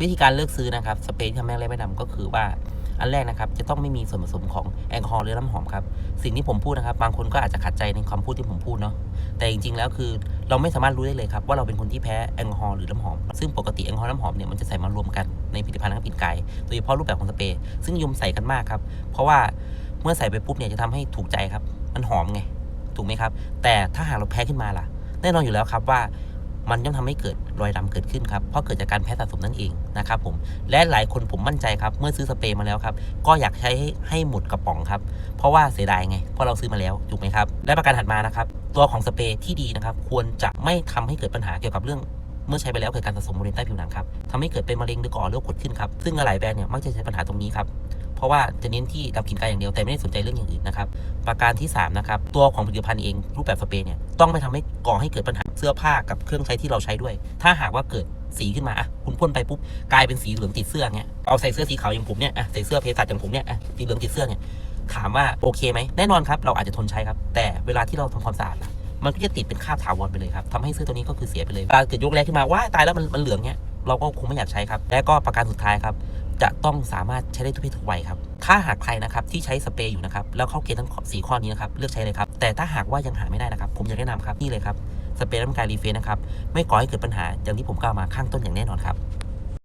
วิธีการเลือกซื้อนะครับสเปรย์ที่ทำให้แรงไม่ดำก็คือว่าอันแรกนะครับจะต้องไม่มีส่วนผสมของแอลกอฮอล์หรือน้ำหอมครับสิ่งที่ผมพูดนะครับบางคนก็อาจจะขัดใจในคำพูดที่ผมพูดเนาะแต่จริงๆแล้วคือเราไม่สามารถรู้ได้เลยครับว่าเราเป็นคนที่แพ้แอลกอฮอล์หรือน้ำหอม ซึ่งปกติแอลกอฮอล์น้ำหอมเนี่ยมันจะใส่มารวมกันในผลิตภัณฑ์ทางกลิ่นกายโดยเฉพาะรูปแบบของสเปรย์ซึ่งยมใส่กันมากครับเพราะว่าเมื่อใส่ไปปุ๊บเนี่ยจะทำให้ถูกใจครับ มันหอมไงถูกไหมครับ แต่ถ้าหากเราแพ้ขึ้นมาล่ะ แน่นอนอยู่แล้วครับว่า มันย่อมทำให้เกิดรอยดำเกิดขึ้นครับ เพราะเกิดจากการแพ้สะสมนั่นเองนะครับผม และหลายคนผมมั่นใจครับ เมื่อซื้อสเปรย์มาแล้วครับ ก็อยากใช้ให้ใหหมดกระป๋องครับ เพราะว่าเสียดายไง เพราะเราซื้อมาแล้ว ถูกไหมครับ และประการถัดมานะครับ ตัวของสเปรย์ที่ดีนะครับ ควรจะไม่ทำให้เกิดปัญหาเกี่ยวกับเรื่องเมื่อใช้ไปแล้วเกิดการสะสมบริเวณใต้ผิวหนังครับทำให้เกิดเป็นมะเร็งหรือก่อโรคกดขึ้นครับ ซึ่งหลายแบรนด์เนี่ยมักจะใช้ปัญหาตรงนี้ครับ เพราะว่าจะเน้นที่ดับกลิ่นกายอย่างเดียวแต่ไม่ได้สนใจเรื่องอย่างอื่นนะครับประการที่3นะครับตัวของผลิตภัณฑ์เองรูปแบบสเปรย์เนี่ยต้องไม่ทำให้ก่อให้เกิดปัญหาเสื้อผ้ากับเครื่องใช้ที่เราใช้ด้วย ถ้าหากว่าเกิดสีขึ้นมาอะคุณพ่นไปปุ๊บกลายเป็นสีเหลืองติดเสื้อเนี่ยเอาใส่เสื้อสีขาวอย่างผมเนี่ยอะใส่เสื้อเภสัชอย่างผมเนี่ยอะสีเหลืองติดเสื้อเนี่ยถามว่าโอเคไหมแน่นอนครับเราอาจจะทนใช้ครับแต่เวลาที่เราทำความสะอาดมันก็จะติดเป็นคราบถาวรไปเลยครับทำให้เสื้อตัวนี้ก็คือเสียไปเลยเวลาเกิดยกแรกขึ้นมาว้าตายแล้วมันมันเหลืองเนี่ยเราก็คงไม่อยากใช้ครับ และก็ประการสุดท้ายครับ จะต้องสามารถใช้ได้ทุกเพศทุกวัยครับ ถ้าหากใครนะครับที่ใช้สเปรย์อยู่นะครับแล้วเข้าเกณฑ์ทั้งสีข้อนี้นะครับเลือกใช้เลยครับ แต่ถ้าหากว่ายังหาไม่ได้นะครับ ผมอยากแนะนำครับนี่เลยครับสเปรย์ร่างกายรีเฟนนะครับไม่ก่อให้เกิดปัญหาอย่างที่ผมกล่าวมาข้างต้นอย่างแน่นอนครับ